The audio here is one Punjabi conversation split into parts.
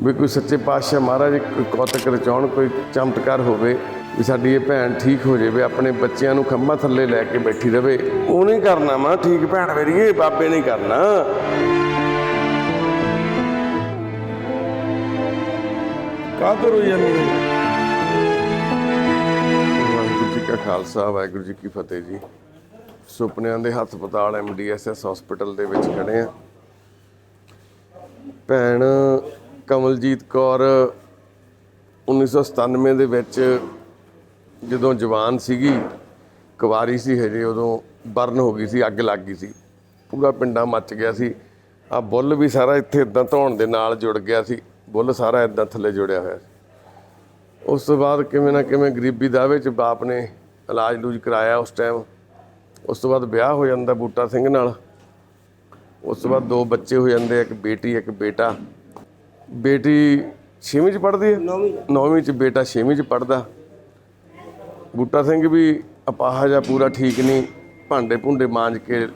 ਵੀ ਕੋਈ ਸੱਚੇ ਪਾਤਸ਼ਾਹ ਮਹਾਰਾਜ ਕੋਈ ਕੌਤਕ ਰਚਾਉਣ ਕੋਈ ਚਮਤਕਾਰ ਹੋਵੇ ਵੀ ਸਾਡੀ ਇਹ ਭੈਣ ਠੀਕ ਹੋ ਜਾਵੇ ਆਪਣੇ ਬੱਚਿਆਂ ਨੂੰ ਖੰਭਾਂ ਥੱਲੇ ਲੈ ਕੇ ਬੈਠੀ ਰਵੇ ਉਹ ਨਹੀਂ ਕਰਨਾ ਮਾਂ ਠੀਕ ਭੈਣ ਮੇਰੀਏ ਬਾਬੇ ਨਹੀਂ ਕਰਨਾ। ਕਾਦਰ ਹੋ ਜਾਂਦੀ ਵਾਹਿਗੁਰੂ ਜੀ ਕਾ ਖਾਲਸਾ ਵਾਹਿਗੁਰੂ ਜੀ ਕੀ ਫਤਿਹ ਜੀ। ਸੁਪਨਿਆਂ ਦੇ ਹਸਪਤਾਲ ਐਮਡੀਐਸਐਸ ਹਸਪੀਟਲ ਦੇ ਵਿੱਚ ਖੜੇ ਆ ਭੈਣ ਕਮਲਜੀਤ ਕੌਰ 1997 ਦੇ ਵਿੱਚ ਜਦੋਂ ਜਵਾਨ ਸੀਗੀ, ਕੁਵਾਰੀ ਸੀ ਹਜੇ, ਉਦੋਂ ਬਰਨ ਹੋ ਗਈ ਸੀ, ਅੱਗ ਲੱਗ ਗਈ ਸੀ। ਪੂਰਾ ਪਿੰਡਾ ਮੱਚ ਗਿਆ ਸੀ। ਆ ਬੁੱਲ ਵੀ ਸਾਰਾ ਇੱਥੇ ਇਦਾਂ ਧੌਣ ਦੇ ਨਾਲ ਜੁੜ ਗਿਆ ਸੀ। ਬੁੱਲ ਸਾਰਾ ਇਦਾਂ ਥੱਲੇ ਜੁੜਿਆ ਹੋਇਆ ਸੀ। ਉਸ ਤੋਂ ਬਾਅਦ ਕਿਵੇਂ ਨਾ ਕਿਵੇਂ ਗਰੀਬੀ ਦਾ 'ਚ ਬਾਪ ਨੇ ਇਲਾਜ ਲੂਜ ਕਰਾਇਆ ਉਸ ਟਾਈਮ। ਉਸ ਤੋਂ ਬਾਅਦ ਵਿਆਹ ਹੋ ਜਾਂਦਾ ਬੂਟਾ ਸਿੰਘ ਨਾਲ। ਉਸ ਤੋਂ ਬਾਅਦ ਦੋ ਬੱਚੇ ਹੋ ਜਾਂਦੇ, ਇੱਕ ਬੇਟੀ, ਇੱਕ ਬੇਟਾ। ਬੇਟੀ 6ਵੀਂ ਚ ਪੜ੍ਹਦੀ ਹੈ? 9ਵੀਂ 9ਵੀਂ ਚ ਬੇਟਾ 6ਵੀਂ ਚ ਪੜ੍ਹਦਾ। ਬੂਟਾ ਸਿੰਘ ਵੀ ਅਪਾਹਾ ਜਾਂ ਪੂਰਾ ਠੀਕ ਨਹੀਂ। ਭਾਂਡੇ ਭੁੰਡੇ ਮਾਂਜ ਕੇ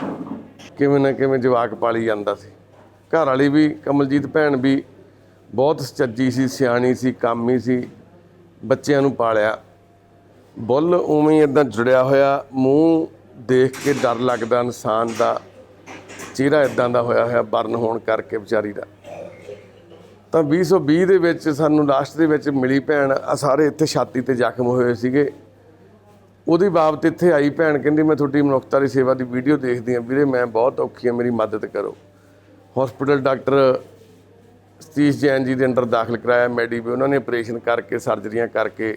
ਕਿਵੇਂ ਨਾ ਕਿਵੇਂ ਜਵਾਕ ਪਾਲੀ ਜਾਂਦਾ ਸੀ। ਘਰ ਵਾਲੀ ਵੀ ਕਮਲਜੀਤ ਭੈਣ ਵੀ ਬਹੁਤ ਸੱਚੀ ਸੀ ਸਿਆਣੀ ਸੀ ਕਾਮੀ ਸੀ। ਬੱਚਿਆਂ ਨੂੰ ਪਾਲਿਆ। ਬੁੱਲ ਉਵੇਂ ਇਦਾਂ ਜੁੜਿਆ ਹੋਇਆ। ਮੂੰਹ ਦੇਖ ਕੇ ਡਰ ਲੱਗਦਾ ਇਨਸਾਨ ਦਾ। ਚਿਹਰਾ ਇਦਾਂ ਦਾ ਹੋਇਆ ਹੋਇਆ ਬਰਨ ਹੋਣ ਕਰਕੇ ਵਿਚਾਰੀ ਦਾ। ਤਾਂ 2020 ਦੇ ਵਿੱਚ ਸਾਨੂੰ ਲਾਸਟ ਦੇ ਵਿੱਚ ਮਿਲੀ ਭੈਣ। ਆ ਸਾਰੇ ਇੱਥੇ ਛਾਤੀ ਤੇ ਜ਼ਖਮ ਹੋਏ ਸੀਗੇ। ਉਹਦੀ ਬਾਬਤ ਇੱਥੇ ਆਈ ਭੈਣ, ਕਹਿੰਦੀ, ਮੈਂ ਤੁਹਾਡੀ ਮਨੁੱਖਤਾ ਦੀ ਸੇਵਾ ਦੀ ਵੀਡੀਓ ਦੇਖਦੀ ਹਾਂ। ਵੀਰੇ, ਮੈਂ ਬਹੁਤ ਔਖੀ ਹਾਂ, ਮੇਰੀ ਮਦਦ ਕਰੋ। ਹਸਪੀਟਲ ਡਾਕਟਰ ਸਤੀਸ਼ ਜੈਨ ਜੀ ਦੇ ਅੰਡਰ ਦਾਖਲ ਕਰਾਇਆ ਮੈਡੀ ਵੀ ਉਹਨਾਂ ਨੇ ਆਪਰੇਸ਼ਨ ਕਰਕੇ ਸਰਜਰੀਆਂ ਕਰਕੇ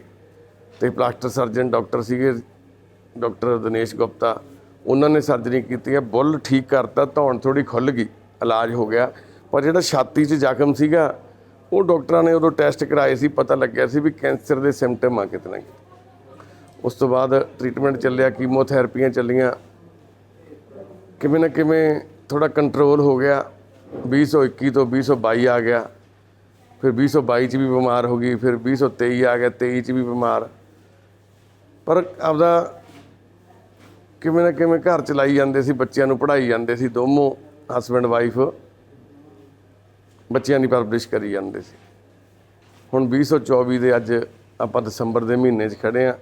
ਤੇ ਪਲਾਸਟਰ ਸਰਜਨ ਡਾਕਟਰ ਸੀਗੇ ਡਾਕਟਰ ਦਿਨੇਸ਼ ਗੁਪਤਾ। ਉਹਨਾਂ ਨੇ ਸਰਜਰੀ ਕੀਤੀ ਹੈ ਬੁੱਲ ਠੀਕ ਕਰਤਾ, ਧੌਣ ਥੋੜੀ ਖੁੱਲ ਗਈ, ਇਲਾਜ ਹੋ ਗਿਆ। ਪਰ ਜਿਹੜਾ ਛਾਤੀ 'ਚ ਜ਼ਖਮ ਸੀਗਾ ਉਹ ਡਾਕਟਰਾਂ ਨੇ ਉਦੋਂ ਟੈਸਟ ਕਰਾਏ ਸੀ, ਪਤਾ ਲੱਗਿਆ ਸੀ ਵੀ ਕੈਂਸਰ ਦੇ ਸਿੰਪਟਮ ਆ ਕਿਤੇ ਨਾ ਕਿਤੇ ਉਸ ਤੋਂ ਬਾਅਦ ਟ੍ਰੀਟਮੈਂਟ ਚੱਲਿਆ ਕੀਮੋਥੈਰੇਪੀਆਂ ਚੱਲੀਆਂ। ਕਿਵੇਂ ਨਾ ਕਿਵੇਂ ਥੋੜਾ ਕੰਟਰੋਲ ਹੋ ਗਿਆ। 2021 ਤੋਂ 2022 ਆ ਗਿਆ। ਫਿਰ 2022 ਚ ਵੀ ਬਿਮਾਰ ਹੋ ਗਈ, ਫਿਰ 2023 ਆ ਗਿਆ 23 ਚ ਵੀ ਬਿਮਾਰ। ਪਰ ਆਪਦਾ ਕਿਵੇਂ ਨਾ ਕਿਵੇਂ ਘਰ ਚਲਾਈ ਜਾਂਦੇ ਸੀ, ਬੱਚਿਆਂ ਨੂੰ ਪੜ੍ਹਾਈ ਜਾਂਦੇ ਸੀ, ਦੋਨੋਂ ਹਸਬੰਡ ਵਾਈਫ ਬੱਚਿਆਂ ਦੀ ਪਰਵਰਿਸ਼ ਕਰੀ ਜਾਂਦੇ ਸੀ। ਹੁਣ 2024 ਦੇ ਅੱਜ ਆਪਾਂ ਦਸੰਬਰ ਦੇ ਮਹੀਨੇ 'ਚ ਖੜੇ ਆ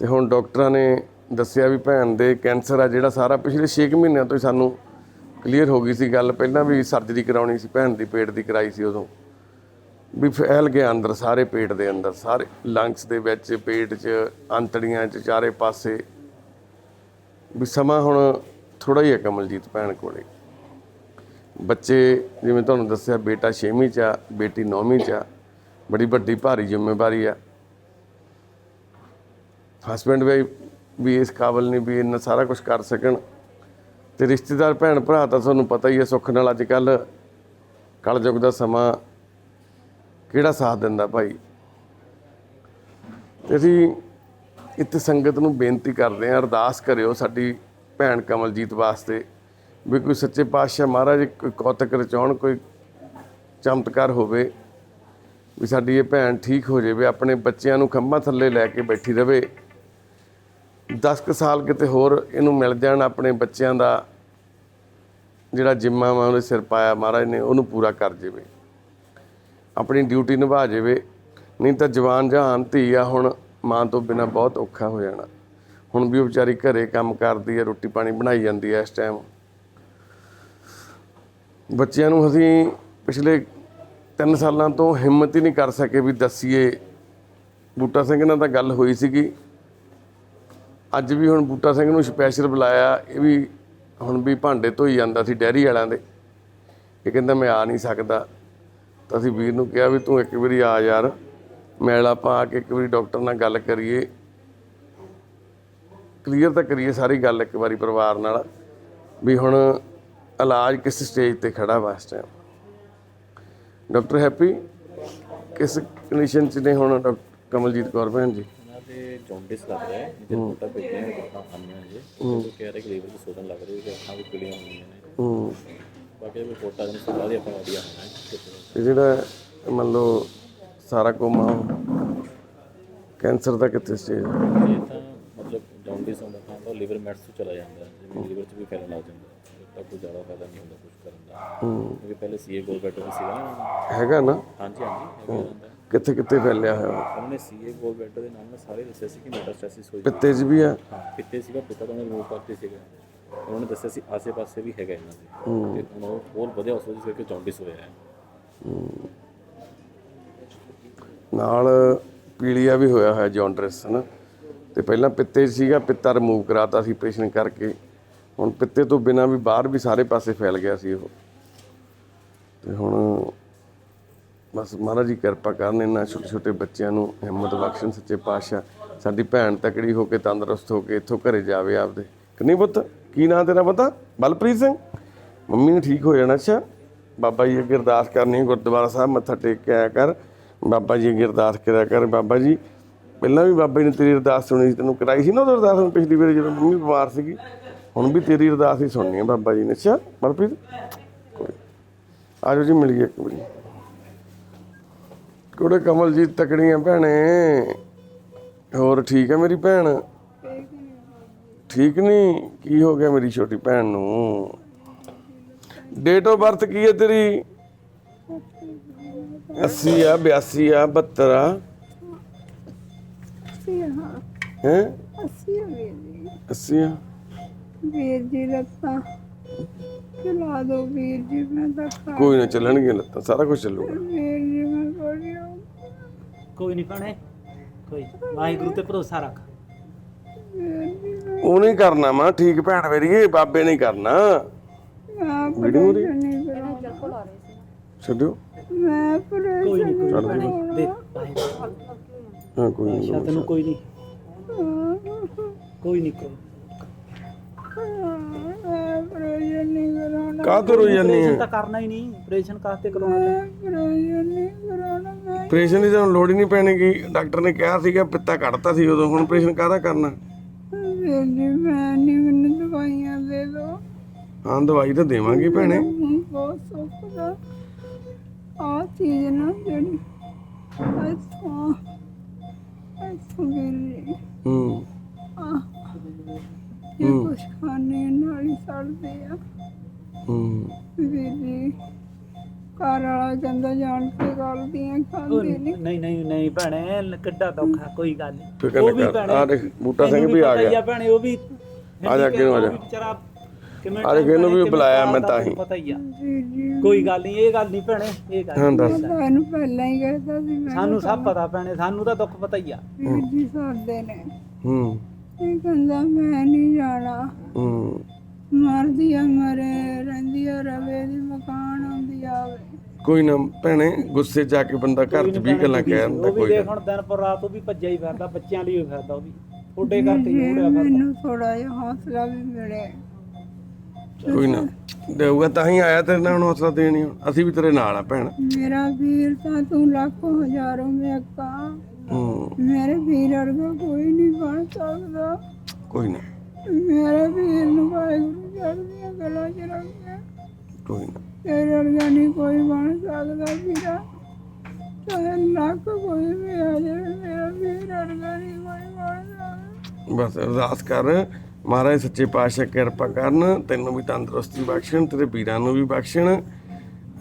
ਤੇ ਹੁਣ ਡਾਕਟਰਾਂ ਨੇ ਦੱਸਿਆ ਵੀ ਭੈਣ ਦੇ ਕੈਂਸਰ ਆ ਜਿਹੜਾ ਸਾਰਾ ਪਿਛਲੇ 6 ਮਹੀਨਿਆਂ ਤੋਂ ਹੀ ਸਾਨੂੰ ਕਲੀਅਰ ਹੋ ਗਈ ਸੀ ਗੱਲ। ਪਹਿਲਾਂ ਵੀ ਸਰਜਰੀ ਕਰਾਉਣੀ ਸੀ, ਭੈਣ ਦੀ ਪੇਟ ਦੀ ਕਰਾਈ ਸੀ ਉਦੋਂ। ਵੀ ਫੈਲ ਗਿਆ ਅੰਦਰ, ਸਾਰੇ ਪੇਟ ਦੇ ਅੰਦਰ, ਸਾਰੇ ਲੰਗਸ ਦੇ ਵਿੱਚ, ਪੇਟ 'ਚ ਅੰਤੜੀਆਂ 'ਚ, ਚਾਰੇ ਪਾਸੇ। ਵੀ ਸਮਾਂ ਹੁਣ ਥੋੜਾ ਹੀ ਹੈ ਕਮਲਜੀਤ ਭੈਣ ਕੋਲੇ। ਬੱਚੇ, ਜਿਵੇਂ ਤੁਹਾਨੂੰ ਦੱਸਿਆ, ਬੇਟਾ 6ਵੀਂ 'ਚ ਆ, ਬੇਟੀ 9ਵੀਂ 'ਚ ਆ, ਬੜੀ ਵੱਡੀ ਭਾਰੀ ਜ਼ਿੰਮੇਵਾਰੀ ਆ। ਹਸਬੈਂਡ ਵੀ ਵੀ ਇਸ ਕਾਬਲ ਨਹੀਂ ਵੀ ਇੰਨਾ ਸਾਰਾ ਕੁਝ ਕਰ ਸਕਣ। ਤੇ ਰਿਸ਼ਤੇਦਾਰ, ਭੈਣ ਭਰਾ ਤਾਂ ਤੁਹਾਨੂੰ ਪਤਾ ਹੀ ਹੈ ਸੁੱਖ ਨਾਲ ਅੱਜ ਕੱਲ ਕਲਯੁਗ ਦਾ ਸਮਾਂ ਕਿਹੜਾ ਸਾਥ ਦਿੰਦਾ ਭਾਈ? ਤੇ ਅਸੀਂ ਇੱਥੇ ਸੰਗਤ ਨੂੰ ਬੇਨਤੀ ਕਰਦੇ ਹਾਂ, ਅਰਦਾਸ ਕਰਿਓ ਸਾਡੀ ਭੈਣ ਕਮਲਜੀਤ ਵਾਸਤੇ। ਵੀ ਕੋਈ ਸੱਚੇ ਪਾਤਸ਼ਾਹ ਮਹਾਰਾਜ ਕੋਈ ਕੌਤਕ ਰਚਾਉਣ ਕੋਈ ਚਮਤਕਾਰ ਹੋਵੇ, ਵੀ ਸਾਡੀ ਇਹ ਭੈਣ ਠੀਕ ਹੋ ਜਾਵੇ, ਆਪਣੇ ਬੱਚਿਆਂ ਨੂੰ ਖੰਭਾਂ ਥੱਲੇ ਲੈ ਕੇ ਬੈਠੀ ਰਵੇ। 10 ਕੁ ਸਾਲ ਕਿਤੇ ਹੋਰ ਇਹਨੂੰ ਮਿਲ ਜਾਣ, ਆਪਣੇ ਬੱਚਿਆਂ ਦਾ ਜਿਹੜਾ ਜਿੰਮਾ ਵਾ, ਉਹਦੇ ਸਿਰ ਪਾਇਆ ਮਹਾਰਾਜ ਨੇ, ਉਹਨੂੰ ਪੂਰਾ ਕਰ ਜਾਵੇ। ਆਪਣੀ ਡਿਊਟੀ ਨਿਭਾ ਜਾਵੇ। ਨਹੀਂ ਤਾਂ ਜਵਾਨ ਜਹਾਨ ਧੀ ਆ ਹੁਣ, ਮਾਂ ਤੋਂ ਬਿਨਾ ਬਹੁਤ ਔਖਾ ਹੋ ਜਾਣਾ। ਹੁਣ ਵੀ ਉਹ ਵਿਚਾਰੀ ਘਰੇ ਕੰਮ ਕਰਦੀ ਹੈ ਰੋਟੀ ਪਾਣੀ ਬਣਾਈ ਜਾਂਦੀ ਹੈ ਇਸ ਟਾਈਮ ਬੱਚਿਆਂ ਨੂੰ ਅਸੀਂ ਪਿਛਲੇ 3 ਸਾਲਾਂ ਤੋਂ ਹਿੰਮਤ ਹੀ ਨਹੀਂ ਕਰ ਸਕੇ ਵੀ ਦੱਸੀਏ। ਬੂਟਾ ਸਿੰਘ ਨਾਲ ਤਾਂ ਗੱਲ ਹੋਈ ਸੀਗੀ। ਅੱਜ ਵੀ ਹੁਣ ਬੂਟਾ ਸਿੰਘ ਨੂੰ ਸਪੈਸ਼ਲ ਬੁਲਾਇਆ, ਇਹ ਵੀ ਹੁਣ ਵੀ ਭਾਂਡੇ ਧੋਈ ਜਾਂਦਾ ਸੀ ਡੈਰੀ ਵਾਲਿਆਂ ਦੇ। ਇਹ ਕਹਿੰਦਾ, ਮੈਂ ਆ ਨਹੀਂ ਸਕਦਾ। ਤਾਂ ਅਸੀਂ ਵੀਰ ਨੂੰ ਕਿਹਾ ਵੀ, ਤੂੰ ਇੱਕ ਵਾਰੀ ਆ ਯਾਰ, ਮੈਲ ਆਪਾਂ ਆ ਕੇ ਇੱਕ ਵਾਰੀ ਡਾਕਟਰ ਨਾਲ ਗੱਲ ਕਰੀਏ। ਕਲੀਅਰ ਤਾਂ ਕਰੀਏ ਸਾਰੀ ਗੱਲ ਇੱਕ ਵਾਰੀ ਪਰਿਵਾਰ ਨਾਲ, ਵੀ ਹੁਣ ਇਲਾਜ ਕਿਸ ਸਟੇਜ ਤੇ ਖੜਾ ਵਾ ਇਸ ਟਾਈਮ ਡਾਕਟਰ ਹੈਪੀ ਕਿਸ ਕੰਡੀਸ਼ਨ ਚ ਨੇ ਹੁਣ ਡਾਕਟਰ ਕਮਲਜੀਤ ਕੌਰ ਭੈਣ ਜੀ? ਉਹਨਾਂ ਦੇ ਜੌਂਡਿਸ ਲੱਗ ਰਿਹਾ ਹੈ ਜਿਹਦੇ ਰਿਪੋਰਟਾਂ ਭੇਜੀਆਂ ਨੇ ਰਿਪੋਰਟਾਂ ਆਈਆਂ ਨੇ ਉਹ ਕਹਿ ਰਹੇ ਕਿ ਲੀਵਰ ਦੀ ਸੋਜਨ ਲੱਗ ਰਹੀ ਹੈ ਅੱਖਾਂ ਵੀ ਪੀਲੀਆਂ ਹੋਈਆਂ ਨੇ। ਹੂੰ। ਬਾਕੀ ਇਹ ਰਿਪੋਰਟਾਂ ਦੇ ਬਾਅਦ ਹੀ ਆਪਾਂ ਆਈਡੀਆ ਹੋਣਾ ਹੈ ਕਿ ਤੇ ਜਿਹੜਾ ਮੰਨ ਲਓ ਸਾਰਾ ਕੋਮਾ ਕੈਂਸਰ ਦਾ ਕਿੱਥੇ ਸਟੇਜ ਇਹ ਤਾਂ ਮਤਲਬ ਜੌਂਡਿਸ ਹੁੰਦਾ ਤਾਂ ਲੀਵਰ ਮੈਟਸ ਤੋਂ ਚਲਾ ਜਾਂਦਾ ਹੈ ਜਿਵੇਂ ਲੀਵਰ 'ਚ ਵੀ ਫੈਲਣ ਲੱਗ ਜਾਂਦਾ। ਤਾਂ ਕੋਈ ਜ਼ਿਆਦਾ ਫਾਇਦਾ ਨਹੀਂ ਹੁੰਦਾ ਕੁਝ ਕਰਨ ਦਾ। ਕਿਉਂਕਿ ਪਹਿਲੇ ਸੀਏ ਗੋਲ ਬੈਟਰ ਵੀ ਸੀਗਾ ਨਾ। ਹੈਗਾ ਨਾ? ਹਾਂਜੀ ਹਾਂਜੀ ਹੈਗਾ ਹੁੰਦਾ ਕਿੱਥੇ ਕਿੱਥੇ ਫੈਲਿਆ ਹੋਇਆ? ਉਹਨਾਂ ਨੇ ਸੀਏ ਗੋਲ ਬੈਟਰ ਦੇ ਨਾਲ ਨਾਲ ਸਾਰੇ ਦੱਸਿਆ ਸੀ ਕਿ ਮੈਟਾਸਟੈਸਿਸ ਹੋਈ। ਪਿੱਤੇ 'ਚ ਵੀ ਆ? ਹਾਂ ਪਿੱਤੇ ਸੀਗਾ ਪਿੱਤਾ ਤਾਂ ਉਹਨੇ ਰਿਮੂਵ ਕਰਤੇ ਸੀਗਾ। ਉਹਨਾਂ ਨੇ ਦੱਸਿਆ ਸੀ ਆਸੇ-ਪਾਸੇ ਵੀ ਹੈਗਾ ਇਹਨਾਂ ਦੇ। ਤੇ ਹੁਣ ਉਹ ਹੋਰ ਵਧਿਆ ਉਸ ਵਜ੍ਹਾ ਕਰਕੇ ਜੌਂਡਿਸ ਹੋਇਆ ਹੈ। ਨਾਲ ਪੀਲੀਆ ਵੀ ਹੋਇਆ ਹੋਇਆ ਜੌਂਡਰਸ ਹਨਾ? ਤੇ ਪਹਿਲਾਂ ਪਿੱਤੇ ਸੀਗਾ ਪਿੱਤਾ ਰਿਮੂਵ ਕਰਾਤਾ ਸੀ ਆਪਰੇਸ਼ਨ ਕਰਕੇ। ਹੁਣ ਪਿੱਤੇ ਤੋਂ ਬਿਨਾ ਵੀ ਬਾਹਰ ਵੀ ਸਾਰੇ ਪਾਸੇ ਫੈਲ ਗਿਆ ਸੀ ਉਹ। ਤੇ ਹੁਣ ਬਸ ਮਹਾਰਾਜ ਜੀ ਕਿਰਪਾ ਕਰਨ ਇਹਨਾਂ ਛੋਟੇ ਛੋਟੇ ਬੱਚਿਆਂ ਨੂੰ ਹਿੰਮਤ ਬਖਸ਼ਣ, ਸੱਚੇ ਪਾਤਸ਼ਾਹ। ਸਾਡੀ ਭੈਣ ਤਕੜੀ ਹੋ ਕੇ ਤੰਦਰੁਸਤ ਹੋ ਕੇ ਇੱਥੋਂ ਘਰੇ ਜਾਵੇ ਆਪਦੇ। ਕਿੰਨੀ ਪੁੱਤ? ਕੀ ਨਾਂ ਤੇਰਾ ਪਤਾ? ਬਲਪ੍ਰੀਤ ਸਿੰਘ? ਮੰਮੀ ਨੇ ਠੀਕ ਹੋ ਜਾਣਾ, ਅੱਛਾ? ਬਾਬਾ ਜੀ ਅੱਗੇ ਅਰਦਾਸ ਕਰਨੀ ਗੁਰਦੁਆਰਾ ਸਾਹਿਬ ਮੱਥਾ ਟੇਕ ਕੇ ਆਇਆ ਕਰ। ਬਾਬਾ ਜੀ ਅੱਗੇ ਅਰਦਾਸ ਕਰਿਆ ਕਰ। ਬਾਬਾ ਜੀ, ਪਹਿਲਾਂ ਵੀ ਬਾਬਾ ਜੀ ਨੇ ਤੇਰੀ ਅਰਦਾਸ ਸੁਣੀ ਸੀ, ਤੈਨੂੰ ਕਰਾਈ ਸੀ ਨਾ ਉਹ ਅਰਦਾਸ? ਹੁਣ ਪਿਛਲੀ ਵਾਰੀ ਜਦੋਂ ਮੰਮੀ ਬਿਮਾਰ ਸੀਗੀ। ਹੁਣ ਵੀ ਤੇਰੀ ਅਰਦਾਸ ਹੀ ਸੁਣਨੀ ਹੈ ਬਾਬਾ ਜੀ ਨੇ। ਅੱਛਾ ਕੋਈ ਆਜੋ ਜੀ ਮਿਲੀਏ ਇੱਕ ਵਾਰੀ। ਕੁੜੇ ਕਮਲਜੀਤ ਤਕੜੀਆਂ ਭੈਣੇ। ਹੋਰ ਠੀਕ ਹੈ ਮੇਰੀ ਭੈਣ? ਠੀਕ ਨਹੀਂ? ਕੀ ਹੋ ਗਿਆ ਮੇਰੀ ਛੋਟੀ ਭੈਣ ਨੂੰ? ਡੇਟ ਆਫ ਬਰਥ ਕੀ ਹੈ ਤੇਰੀ? 80 ਆ 82 ਆ 72 ਆ। ਹਾਂ। ਹੈ? ਅਸੀਂ ਹਾਂ ਵੀਰ ਜੀ। 80 ਆ। ਵੀਰ ਜੀ ਲੱਤਾਂ। ਖਿਲਾ ਦੋ ਵੀਰ ਜੀ ਮੈਂ ਤਾਂ ਖਾ ਕੋਈ ਨਾ ਚੱਲਣਗੇ ਲੱਤਾਂ ਸਾਰਾ ਕੁਝ ਚੱਲੂਗਾ। ਵੀਰ ਜੀ ਮੈਂ ਕੋੜਿਓ ਕੋਈ ਨਹੀਂ ਭੈਣੇ ਕੋਈ ਵਾਹਿਗੁਰੂ ਤੇ ਭਰੋਸਾ ਰੱਖ। ਵੀਰ ਜੀ ਮੈਂ ਉਹ ਨਹੀਂ ਕਰਨਾ ਮਾਂ ਠੀਕ ਭੈਣ ਮੇਰੀਏ ਬਾਬੇ ਨਹੀਂ ਕਰਨਾ। ਆਪ ਵੀਡੀਓ ਦੀ ਨਹੀਂ ਕਰਾਂ ਛੱਡੋ ਮੈਂ ਕੋਈ ਨਹੀਂ ਕੋਈ ਚੱਲ ਨੀ ਭੈਣੇ ਕੋਈ ਦੇ ਵਾਹਿਗੁਰੂ ਹਾਂ ਕੋਈ ਨਹੀਂ ਤੈਨੂੰ ਕੋਈ ਨਹੀਂ ਕੋਈ ਨਹੀਂ ਕੋਈ ਪ੍ਰੋਜਨ ਨਹੀਂ ਕਰਾਉਣਾ ਕਾਹ ਤੋਂ ਰੋਈ ਜਾਂਦੀ ਹੈ? ਤਾਂ ਕਰਨਾ ਹੀ ਨਹੀਂ ਆਪਰੇਸ਼ਨ ਕਾਹਤੇ ਕਰਾਉਣਾ ਪ੍ਰੋਜਨ ਨਹੀਂ ਕਰਾਉਣਾ ਮੈਂ ਆਪਰੇਸ਼ਨ ਦੀ ਤਾਂ ਲੋੜ ਹੀ ਨਹੀਂ ਪੈਣੀਗੀ ਡਾਕਟਰ ਨੇ ਕਿਹਾ ਸੀਗਾ ਪਿੱਤਾ ਕੱਢਤਾ ਸੀ ਉਦੋਂ ਹੁਣ ਆਪਰੇਸ਼ਨ ਕਾਹਦਾ ਕਰਨਾ? ਵੀਰ ਜੀ ਮੈਂ ਨਹੀਂ ਮੈਨੂੰ ਦਵਾਈਆਂ ਦੇ ਦੋ ਹਾਂ ਦਵਾਈ ਤਾਂ ਦੇਵਾਂਗੇ ਭੈਣੇ। ਹੁਣ ਬਹੁਤ ਸੁੱਖ ਦਾ ਆ ਚੀਜ਼ ਨਾ ਜਿਹੜੀ ਅੱਛਾ ਅੱਛਾ ਵੀਰ ਜੀ ਹੂੰ। ਆ ਇਹ ਕੁਛ ਖਾਣੇ ਨਾਲ ਹੀ ਸੜਦੇ ਆ। ਹੂੰ। ਵੀਰ ਜੀ ਘਰ ਵਾਲਾ ਕਹਿੰਦਾ ਜਾਣ ਕੇ ਗਲਤੀਆਂ ਉਹ ਖਾਂਦੇ ਨਹੀਂ ਨਹੀਂ ਨਹੀਂ ਨਹੀਂ ਭੈਣੇ ਲ- ਕਿੱਡਾ ਦੁੱਖ ਆ ਕੋਈ ਗੱਲ ਨਹੀਂ। ਫਿਕਰ ਉਹ ਨਾ ਵੀ ਕਰ। ਭੈਣੇ ਆ ਦੇਖ ਬੂਟਾ ਸਿੰਘ ਤੈਨੂੰ ਵੀ ਆ ਪਤਾ ਹੀ ਗਿਆ। ਭੈਣੇ ਉਹ ਵੀ ਆ ਜਾ ਅੱਗੇ ਨੂੰ ਆ ਜਾ। ਉਹ ਵੀ ਵਿਚਾਰਾ ਕਿਵੇਂ ਆ ਦੇਖ ਇਹਨੂੰ ਵੀ ਕਿਵੇਂ ਬੁਲਾਇਆ ਮੈਂ ਪਾਲਦਾ ਤਾਂ ਹੀ। ਤੈਨੂੰ ਪਤਾ ਹੀ ਆ। ਜੀ ਜੀ। ਕੋਈ ਗੱਲ ਨਹੀਂ ਇਹ ਗੱਲ ਨਹੀਂ ਭੈਣੇ ਇਹ ਗੱਲ ਹਾਂ। ਦੱਸ। ਪਹਿਲਾਂ ਹੀ ਕਹਿਤਾ ਸੀ ਮੈਂ ਸਾਨੂੰ ਸਭ ਪਤਾ ਭੈਣੇ ਸਾਨੂੰ ਤਾਂ ਦੁੱਖ ਪਤਾ ਹੀ ਆ। ਵੀਰ ਜੀ ਸਾਡੇ ਨੇ। ਹੂੰ। ਇਹ ਕਹਿੰਦਾ ਮੈਂ ਨਹੀਂ ਜਾਣਾ। ਹੂੰ। ਮਰਦੀ ਆ ਮਰੇ ਰਹਿੰਦੀ ਆ ਰਵੇ ਦੀ ਮਕਾਨ ਆਉਂਦੀ ਆਵੇ। ਕੋਈ ਨਾ ਭੈਣੇ ਗੁੱਸੇ ਆ ਕੇ ਬੰਦਾ ਘਰ 'ਚ 20 ਗੱਲਾਂ ਕਹਿ ਦਿੰਦਾ ਉਹ ਵੀ ਕੋਈ ਦੇਖ ਨਾ ਹੁਣ ਦਿਨ ਪਰ ਰਾਤ ਉਹ ਵੀ ਭੱਜਿਆ ਹੀ ਫਿਰਦਾ ਬੱਚਿਆਂ ਲਈ ਹੀ ਫਿਰਦਾ ਉਹ ਵੀ। ਥੋੜੇ ਕਰਕੇ ਹੀ ਉੜਿਆ ਫਿਰਦਾ। ਮੈਨੂੰ ਥੋੜਾ ਜਿਹਾ ਹੌਸਲਾ ਵੀ ਮਿਲੇ ਕੋਈ ਨਾ। ਦੇਊਗਾ ਤਾਂ ਹੀ ਆਇਆ ਤੇਰੇ ਨਾਲ ਹੌਸਲਾ ਦੇਣੀ। ਅਸੀਂ ਵੀ ਤੇਰੇ ਨਾਲ ਆ ਭੈਣ। ਮੇਰਾ ਵੀਰ ਤਾਂ ਤੂੰ ਲੱਖੋਂ ਹਜ਼ਾਰੋਂ ਮੇਕਾ ਹੂੰ। ਮੇਰੇ ਵੀਰ ਵਰਗਾ ਕੋਈ ਨਹੀਂ ਬਣ ਸਕਦਾ। ਕੋਈ ਨਾ। ਮੇਰੇ ਵੀਰ ਨੂੰ ਵਾਹਿਗੁਰੂ ਚੜ੍ਹਦੀਆਂ ਗੱਲਾਂ ਚ ਰੱਖੇ ਕੋਈ ਨਾ। ਤੇਰੇ ਵਰਗਾ ਨਹੀਂ ਕੋਈ ਬਣ ਸਕਦਾ ਵੀਰਾ। ਚਾਹੇ ਲੱਖ ਕੋਈ ਵੀ ਆ ਜਾਵੇ ਮੇਰਾ ਵੀਰ ਵਰਗਾ ਨਹੀਂ ਕੋਈ ਬਣ ਸਕਦਾ। ਬਸ ਅਰਦਾਸ ਕਰ। ਮਹਾਰਾਜ ਸੱਚੇ ਪਾਤਸ਼ਾਹ ਕਿਰਪਾ ਕਰਨ ਤੈਨੂੰ ਵੀ ਤੰਦਰੁਸਤੀ ਬਖਸ਼ਣ ਤੇਰੇ ਵੀਰਾਂ ਨੂੰ ਵੀ ਬਖਸ਼ਣ।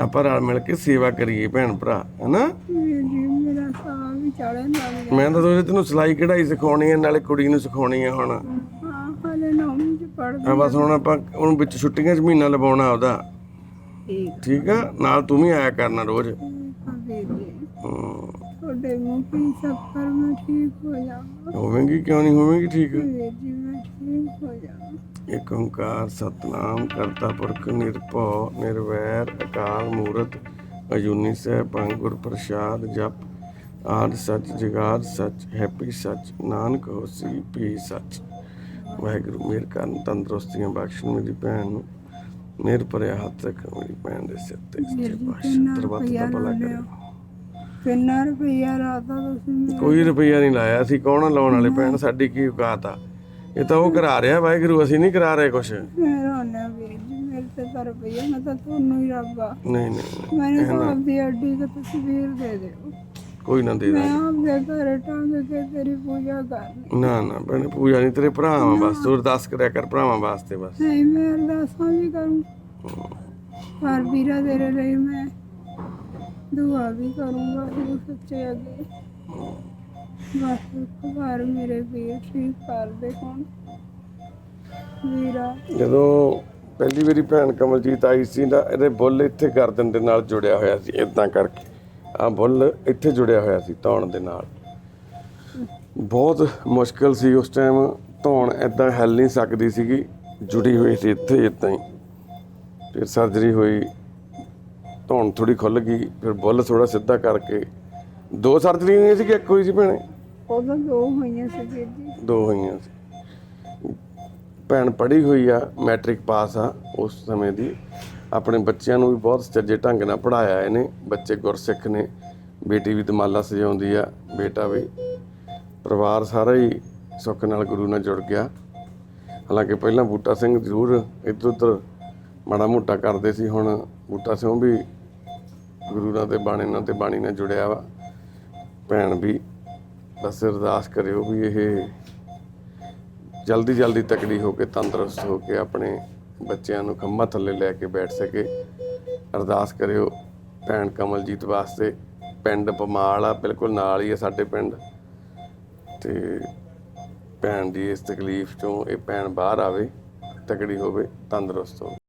ਆਪਾਂ ਰਲ ਮਿਲ ਕੇ ਸੇਵਾ ਕਰੀਏ ਭੈਣ ਭਰਾ ਹੈਨਾ? ਵੀਰ ਜੀ ਮੇਰਾ ਸਾਹ ਵੀ ਚੜਨ ਲੱਗ ਗਿਆ ਮੈਂ ਤਾਂ ਸੋਚਿਆ ਤੈਨੂੰ ਸਿਲਾਈ ਕਢਾਈ ਸਿਖਾਉਣੀ ਹੈ ਨਾਲੇ ਕੁੜੀ ਨੂੰ ਸਿਖਾਉਣੀ ਹੈ ਹੁਣ। ਹਾਂ ਹਲੇ ਨੌਵੀਂ ਚ ਪੜ੍ਹਦੀ ਆ ਬਸ ਹੁਣ ਆਪਾਂ ਉਹਨੂੰ ਵਿੱਚ ਛੁੱਟੀਆਂ 'ਚ ਮਹੀਨਾ ਲਵਾਉਣਾ ਉਹਦਾ। ਠੀਕ ਠੀਕ ਆ? ਨਾਲ ਤੂੰ ਵੀ ਆਇਆ ਕਰਨਾ ਰੋਜ਼। ਹਮ, ਤੁਹਾਡੇ ਮੂੰਹ ਕੀ ਸ਼ੱਕਰ ਮੈਂ ਠੀਕ ਹੋ। ਜਾਵਾਂ ਹੋਵੇਂਗੀ ਕਿਉਂ ਨਹੀਂ ਹੋਵੇਂਗੀ ਠੀਕ। ਜੀ ਹੋ ਇੱਕ ਓੰਕਾਰ ਸਤਨਾਮ ਕਰਤਾ ਪੁਰਖ ਨਿਰਭਉ ਨਿਰਵੈਰ ਅਕਾਲ ਮੂਰਤ ਅਜੂਨੀ ਸਹਿ ਗੁਰ ਪ੍ਰਸਾਦ ਜਪ ਆਦ ਸੱਚ ਜਗਾਦ ਸੱਚ ਹੈਪੀ ਸੱਚ ਨਾਨਕ ਹੋਸੀ ਪੀ ਸੱਚ। ਵਾਹਿਗੁਰੂ ਮੇਰ ਕਰਨ ਤੰਦਰੁਸਤੀਆਂ ਬਖਸ਼ਣ ਮੇਰੀ ਭੈਣ ਨੂੰ। ਮੇਰ ਭਰਿਆ ਹੱਥ ਰੱਖ ਮੇਰੀ ਭੈਣ ਦੇ ਸਿਰ ਤੇ ਵੀਰ ਸੱਚੇ ਜੀ ਪਾਤਸ਼ਾਹ ਕਿੰਨਾ ਤਰਵਤ ਰੁਪਈਆ ਦਾ ਭਲਾ ਲਾਉਂਦੇ ਕਰੇ ਹੋ ਕਿੰਨਾ ਰੁਪਈਆ ਰਾਤਾ ਤੁਸੀਂ ਮੈਨੂੰ? ਕੋਈ ਰੁਪਈਆ ਨਹੀਂ ਲਾਇਆ। ਅਸੀਂ ਕੌਣ ਲਾਉਣ ਵਾਲੇ? ਭੈਣ ਸਾਡੀ ਕੀ ਔਕਾਤ ਆ? ਇਹ ਤਾਂ ਉਹ ਕਰਾ ਰਿਹਾ ਵਾਹਿਗੁਰੂ ਅਸੀਂ ਨਹੀਂ ਕਰਾ ਰਹੇ ਕੁਛ। ਮੇਰਾ ਨਾ ਵੀਰ ਜੀ ਮੇਰੇ ਤੇ ਤਾਂ ਰੁਪਈਆ ਮੈਂ ਤਾਂ ਤੁਹਾਨੂੰ ਹੀ ਰੱਬਾ ਨਹੀਂ ਨਹੀਂ ਮੈਨੂੰ ਤਾਂ ਆਪਦੀ ਅੱਡੀ ਦੀ ਤਸਵੀਰ ਦੇ ਦਿਓ। ਕੋਈ ਨਾ ਦੇ ਮੈਂ ਆਪਦੇ ਘਰ ਟੰਗ ਕੇ ਤੇਰੀ ਪੂਜਾ ਕਰਨੀ ਨਾ ਨਾ ਭੈਣੇ ਪੂਜਾ ਨਹੀਂ ਤੇਰੇ ਭਰਾਵਾਂ ਬਸ ਤੂੰ ਅਰਦਾਸ ਕਰਿਆ ਕਰ ਭਰਾਵਾਂ ਵਾਸਤੇ ਬਸ। ਨਹੀਂ ਮੈਂ ਅਰਦਾਸਾਂ ਵੀ ਕਰੂੰ। ਪਰ ਵੀਰਾ ਤੇਰੇ ਲਈ ਮੈਂ ਦੁਆ ਵੀ ਕਰੂੰਗਾ ਗੁਰੂ ਸੱਚੇ ਅੱਗੇ। ਬਸ ਵਾਰ ਮੇਰੇ ਵੀਰ ਠੀਕ ਕਰ ਦੇ ਵੀਰਾ। ਜਦੋਂ ਪਹਿਲੀ ਵਾਰੀ ਭੈਣ ਕਮਲਜੀਤ ਆਈ ਸੀ ਨਾ, ਇਹਦੇ ਬੁੱਲ ਇੱਥੇ ਗਰਦਨ ਦੇ ਨਾਲ ਜੁੜਿਆ ਹੋਇਆ ਸੀ ਇਦਾਂ ਕਰਕੇ। ਆ ਬੁੱਲ ਇੱਥੇ ਜੁੜਿਆ ਹੋਇਆ ਸੀ ਧੌਣ ਦੇ ਨਾਲ। ਬਹੁਤ ਮੁਸ਼ਕਲ ਸੀ ਉਸ ਟਾਈਮ ਧੌਣ ਇਦਾਂ ਹਿੱਲ ਨਹੀਂ ਸਕਦੀ ਸੀਗੀ, ਜੁੜੀ ਹੋਈ ਸੀ ਇੱਥੇ ਇਦਾਂ ਹੀ। ਫਿਰ ਸਰਜਰੀ ਹੋਈ, ਧੌਣ ਥੋੜੀ ਖੁੱਲ ਗਈ, ਫਿਰ ਬੁੱਲ ਥੋੜਾ ਸਿੱਧਾ ਕਰਕੇ। ਦੋ ਸਰਜਰੀ ਹੋਈਆਂ ਸੀ ਕਿ ਇੱਕ ਹੋਈ ਸੀ ਭੈਣੇ। ਉਦੋਂ ਦੋ ਹੋਈਆਂ ਸੀ ਵੀਰ ਜੀ। ਦੋ ਹੋਈਆਂ ਸੀ। ਭੈਣ ਪੜ੍ਹੀ ਹੋਈ ਆ, ਮੈਟ੍ਰਿਕ ਪਾਸ ਆ, ਉਸ ਸਮੇਂ ਦੀ। ਆਪਣੇ ਬੱਚਿਆਂ ਨੂੰ ਵੀ ਬਹੁਤ ਸੱਚੇ ਢੰਗ ਨਾਲ ਪੜਾਇਆ ਇਹਨੇ। ਬੱਚੇ ਗੁਰਸਿੱਖ ਨੇ। ਬੇਟੀ ਵੀ ਦਮਾਲਾ ਸਜਾਉਂਦੀ ਆ, ਬੇਟਾ ਵੀ। ਪਰਿਵਾਰ ਸਾਰਾ ਹੀ ਸੁੱਖ ਨਾਲ ਗੁਰੂ ਨਾਲ ਜੁੜ ਗਿਆ। ਹਾਲਾਂਕਿ ਪਹਿਲਾਂ ਬੂਟਾ ਸਿੰਘ ਜ਼ਰੂਰ ਇੱਧਰ ਉੱਧਰ ਮਾੜਾ ਮੋਟਾ ਕਰਦੇ ਸੀ, ਹੁਣ ਬੂਟਾ ਸਿੰਘ ਵੀ ਗੁਰੂ ਨਾਲ ਤੇ ਬਾਣੀ ਨਾਲ ਤੇ ਬਾਣੀ ਨਾਲ ਜੁੜਿਆ ਵਾ। ਭੈਣ ਵੀ ਬਸ ਅਰਦਾਸ ਕਰਿਓ ਵੀ ਇਹ ਜਲਦੀ ਜਲਦੀ ਤਕੜੀ ਹੋ ਕੇ, ਤੰਦਰੁਸਤ ਹੋ ਕੇ ਆਪਣੇ ਬੱਚਿਆਂ ਨੂੰ ਖੰਭਾਂ ਥੱਲੇ ਲੈ ਕੇ ਬੈਠ ਸਕੇ। ਅਰਦਾਸ ਕਰਿਓ ਭੈਣ ਕਮਲਜੀਤ ਵਾਸਤੇ। ਪਿੰਡ ਪਮਾਲ ਆ, ਬਿਲਕੁਲ ਨਾਲ ਹੀ ਆ ਸਾਡੇ ਪਿੰਡ। ਤੇ ਭੈਣ ਦੀ ਇਸ ਤਕਲੀਫ ਚੋਂ ਇਹ ਭੈਣ ਬਾਹਰ ਆਵੇ, ਤਕੜੀ ਹੋਵੇ, ਤੰਦਰੁਸਤ ਹੋਵੇ।